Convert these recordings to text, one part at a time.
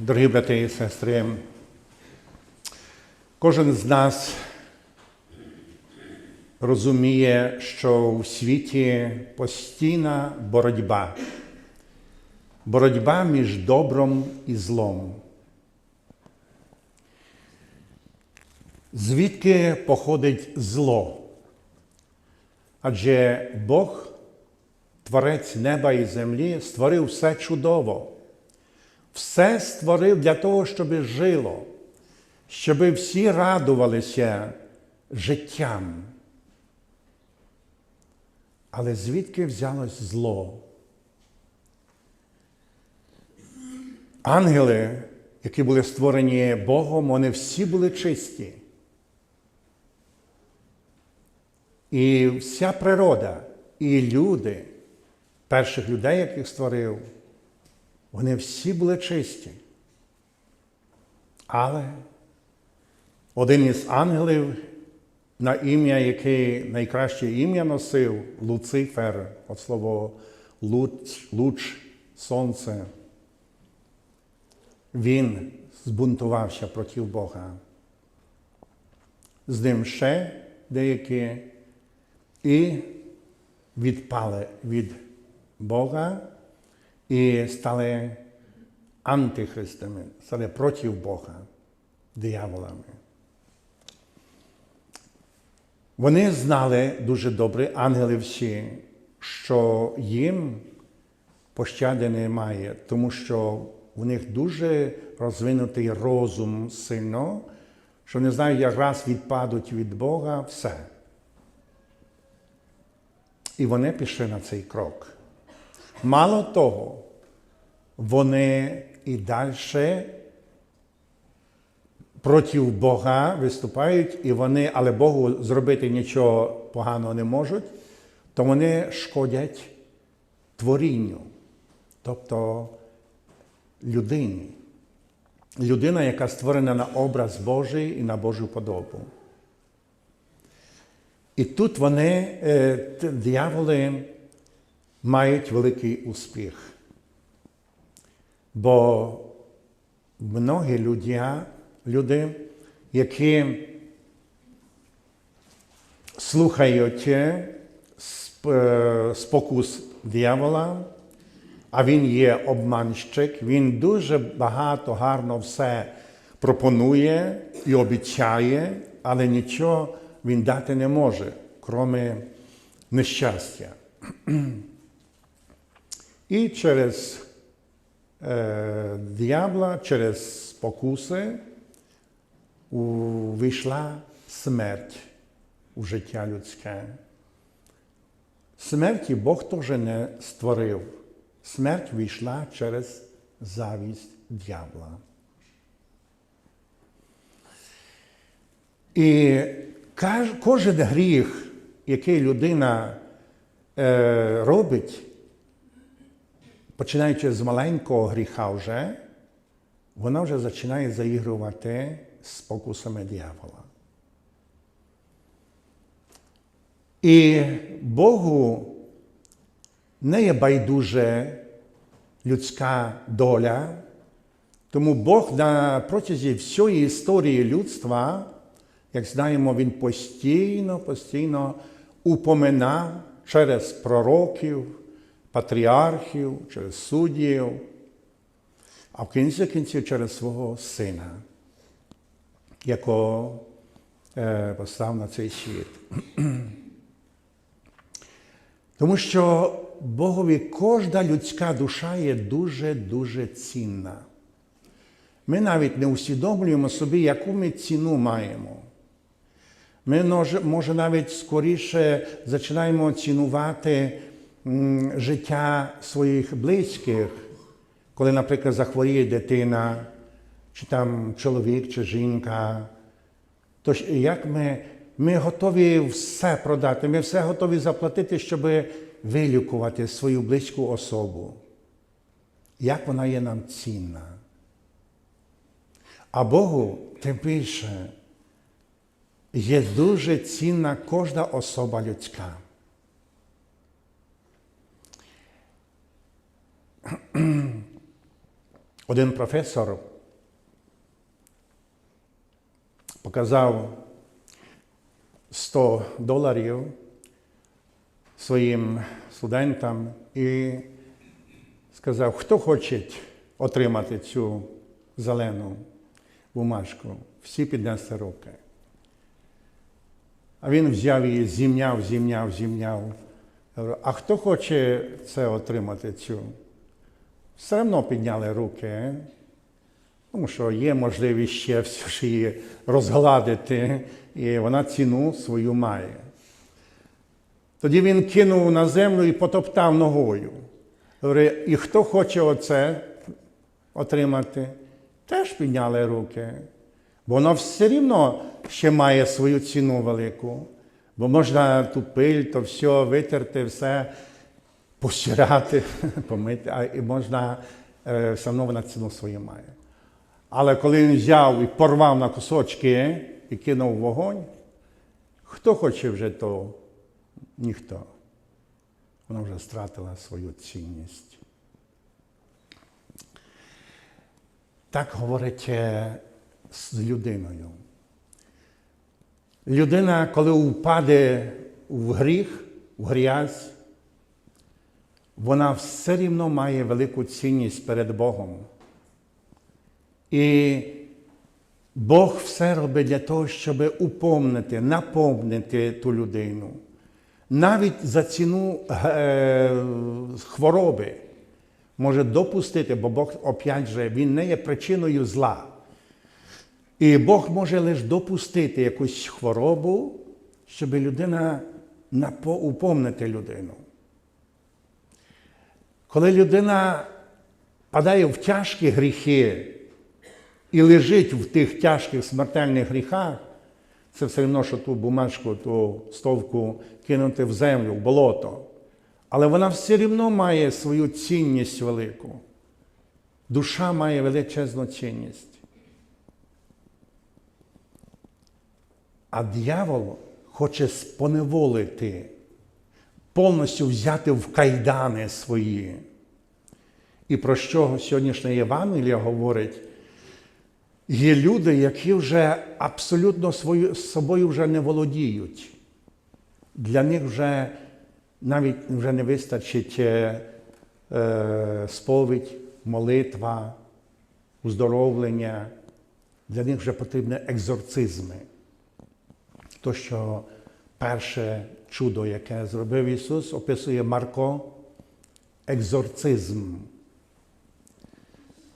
Дорогі брати і сестри, кожен з нас розуміє, що у світі постійна боротьба. Боротьба між добром і злом. Звідки походить зло? Адже Бог, Творець неба і землі, створив все чудово. Все створив для того, щоб жило, щоб всі радувалися життям. Але звідки взялось зло? Ангели, які були створені Богом, вони всі були чисті. І вся природа, і люди, перших людей, яких створив, вони всі були чисті. Але один із ангелів, на ім'я, яке найкраще ім'я носив, Луцифер, от слово луч, луч сонце, він збунтувався проти Бога. З ним ще деякі і відпали від Бога і стали антихристами, стали проти Бога, дияволами. Вони знали дуже добре, ангели всі, що їм пощади немає, тому що у них дуже розвинутий розум сильно, що не знають, як раз відпадуть від Бога, все. І вони пішли на цей крок. Мало того, вони і далі проти Бога виступають, і вони, але Богу зробити нічого поганого не можуть, то вони шкодять творінню, тобто людині. Людина, яка створена на образ Божий і на Божу подобу. І тут вони, е, дияволи, мають великий успіх. Бо многі люди, люди які слухають спокус диявола, а він є обманщик, він дуже багато гарно все пропонує і обіцяє, але нічого він дати не може, крім нещастя. І через е, диявола, через спокуси увійшла смерть у життя людське. Смерті Бог теж не створив. Смерть війшла через завість дьявола. І кожен гріх, який людина е, робить, починаючи з маленького гріха вже, вона вже починає заігрувати з спокусами диявола. І Богу не є байдуже людська доля, тому Бог на протязі всієї історії людства, як знаємо, Він постійно, постійно упоминав через пророків, патріархів, через суддів, а в кінці кінців через свого сина, якого е, постав на цей світ. Тому що Богові кожна людська душа є дуже-дуже цінна. Ми навіть не усвідомлюємо собі, яку ми ціну маємо. Ми, може, навіть скоріше починаємо цінувати життя своїх близьких, коли, наприклад, захворіє дитина, чи там чоловік, чи жінка. Тож як ми ми готові все продати, ми все готові заплатити, щоб вилікувати свою близьку особу. Як вона є нам цінна. А Богу тим більше є дуже цінна кожна особа людська. Один професор показав 100 доларів своїм студентам і сказав, хто хоче отримати цю зелену бумажку, всі піднесли руки. А він взяв її, зімняв, зімняв, зімняв. А хто хоче це отримати цю? Все одно підняли руки, тому що є можливість ще все ж її розгладити, і вона ціну свою має. Тоді він кинув на землю і потоптав ногою. Говорить, і хто хоче оце отримати, теж підняли руки. Бо воно все рівно ще має свою ціну велику. Бо можна ту пиль, то все витерти, все постирати, помити, а і можна е, все одно вона ціну свою має. Але коли він взяв і порвав на кусочки і кинув вогонь, хто хоче вже то? Ніхто. Вона вже стратила свою цінність. Так говорить е, з людиною. Людина, коли впаде в гріх, в грязь, вона все рівно має велику цінність перед Богом. І Бог все робить для того, щоб упомнити, наповнити ту людину. Навіть за ціну е, хвороби може допустити, бо Бог, опять же, Він не є причиною зла. І Бог може лише допустити якусь хворобу, щоб людина упомнити людину. Коли людина падає в тяжкі гріхи і лежить в тих тяжких смертельних гріхах, це все одно, що ту бумажку, ту стовку кинути в землю, в болото. Але вона все рівно має свою цінність велику. Душа має величезну цінність. А диявол хоче споневолити, повністю взяти в кайдани свої. І про що сьогоднішнє Євангеліє говорить? Є люди, які вже абсолютно свою, собою вже не володіють. Для них вже навіть вже не вистачить е, е, сповідь, молитва, уздоровлення. Для них вже потрібні екзорцизми. То, що перше чудо, яке зробив Ісус, описує Марко екзорцизм.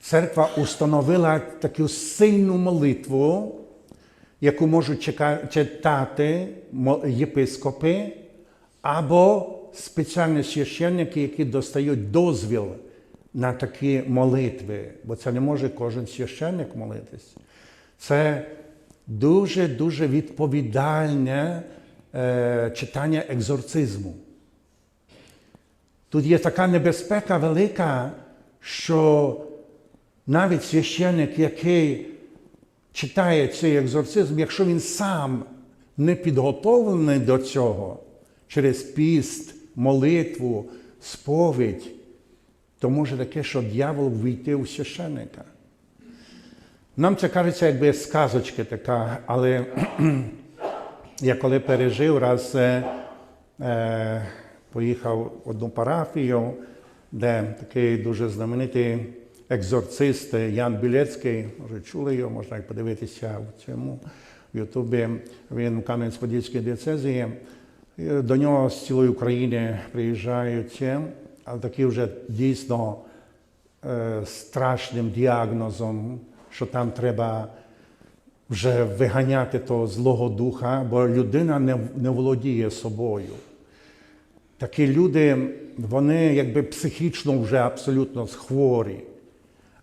Церква установила таку сильну молитву, яку можуть читати єпископи або спеціальні священники, які достають дозвіл на такі молитви, бо це не може кожен священник молитись. Це дуже-дуже відповідальне е, читання екзорцизму. Тут є така небезпека велика, що навіть священник, який читає цей екзорцизм, якщо він сам не підготовлений до цього через піст, молитву, сповідь, то може таке, що дьявол війти у священника. Нам це кажеться якби сказочка така, але я коли пережив, раз е, е, поїхав в одну парафію, де такий дуже знаменитий екзорцист Ян Білецький, може чули його, можна подивитися в цьому в Ютубі. Він в Кам'янець-Подільській дієцезії. До нього з цілої України приїжджають, але такі вже дійсно е, страшним діагнозом, що там треба вже виганяти того злого духа, бо людина не, не володіє собою. Такі люди, вони якби психічно вже абсолютно хворі.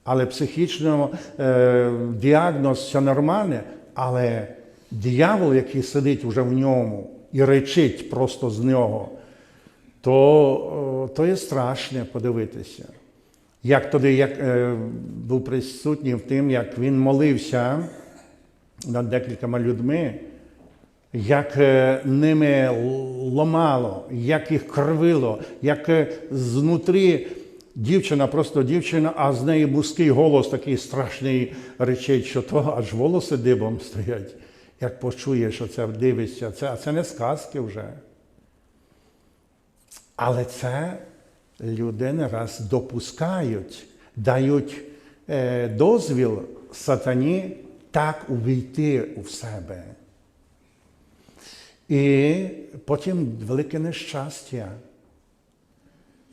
Але психічно е, діагноз все нормальне, але диявол, який сидить вже в ньому і речить просто з нього, то, о, то є страшне подивитися. Як тоді як, е, був присутній в тим, як він молився над декількома людьми, як е, ними ломало, як їх кривило, як е, знутрі дівчина, просто дівчина, а з неї мужський голос такий страшний речить, що то аж волоси дибом стоять. Як почує, що це дивишся, це, а це не сказки вже. Але це люди не раз допускають, дають е, дозвіл сатані так увійти в себе. І потім велике нещастя.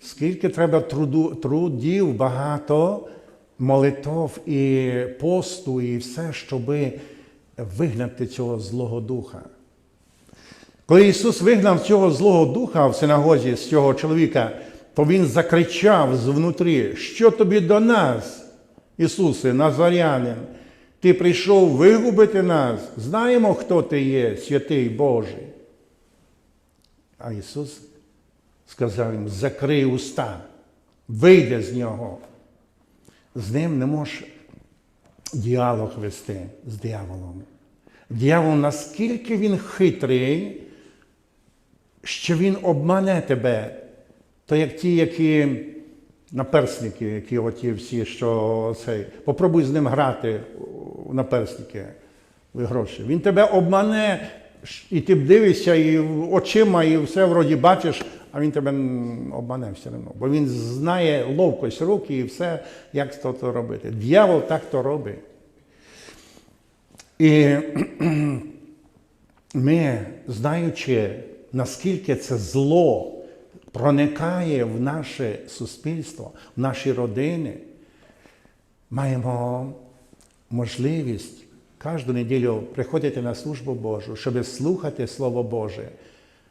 Скільки треба труду, трудів багато, молитов і посту, і все, щоб вигнати цього Злого Духа. Коли Ісус вигнав цього Злого Духа в синагозі з цього чоловіка, то Він закричав звнутрі, що тобі до нас, Ісусе, Назарянин, ти прийшов вигубити нас, знаємо, хто ти є, святий Божий. А Ісус сказав їм, закрий уста, вийди з нього. З ним не можеш діалог вести з дияволом. Діявол наскільки він хитрий, що він обмане тебе, то як ті, які наперсники, які оті всі, що цей, попробуй з ним грати у наперсники гроші. Він тебе обмане, і ти дивишся, і очима, і все вроді бачиш, а він тебе обмане все одно. Бо він знає ловкость руки і все, як то, то робити. Дьявол так то робить. І ми, знаючи, наскільки це зло проникає в наше суспільство, в наші родини, маємо можливість кожну неділю приходити на службу Божу, щоб слухати Слово Боже,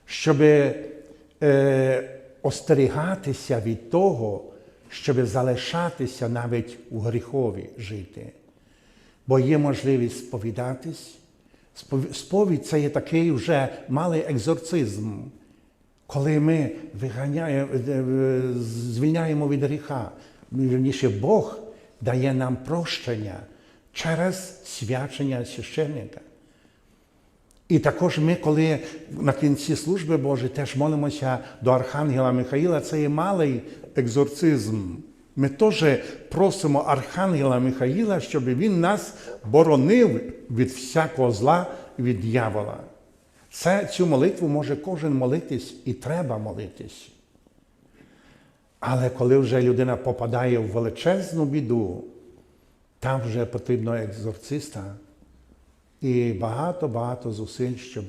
щоб е, остерігатися від того, щоб залишатися навіть у гріхові жити. Бо є можливість сповідатись. Сповідь це є такий вже малий екзорцизм, коли ми е, е, звільняємо від гріха. Вірніше, Бог дає нам прощення через свячення священника. І також ми, коли на кінці служби Божої теж молимося до Архангела Михаїла, це є малий екзорцизм. Ми теж просимо Архангела Михаїла, щоб він нас боронив від всякого зла від дьявола. Це, цю молитву може кожен молитись і треба молитись. Але коли вже людина попадає в величезну біду, там вже потрібно екзорциста і багато-багато зусиль, щоб.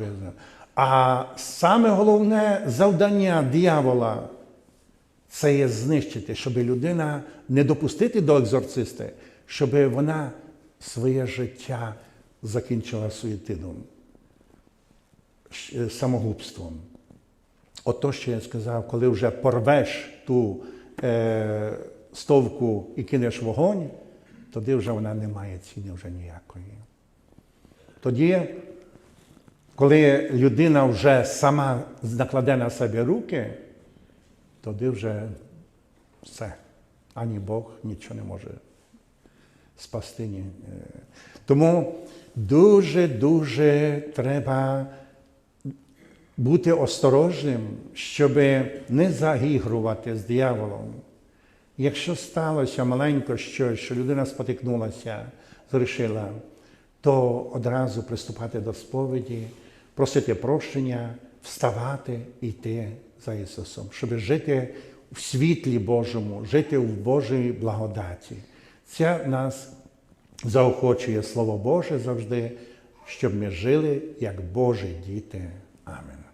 А саме головне завдання диявола це є знищити, щоб людина не допустити до екзорциста, щоб вона своє життя закінчила суєтидом, щ- самогубством. Ото, що я сказав, коли вже порвеш ту е, стовку і кинеш вогонь, тоді вже вона не має ціни вже ніякої. Тоді, коли людина вже сама накладе на себе руки, тоді вже все. Ані Бог нічого не може спасти. Е. Тому дуже-дуже треба бути осторожним, щоб не загігрувати з дияволом. Якщо сталося маленько щось, що людина спотикнулася, зрішила, то одразу приступати до сповіді, просити прощення, вставати і йти за Ісусом, щоб жити в світлі Божому, жити в Божій благодаті. Це нас заохочує Слово Боже завжди, щоб ми жили як Божі діти. Амен.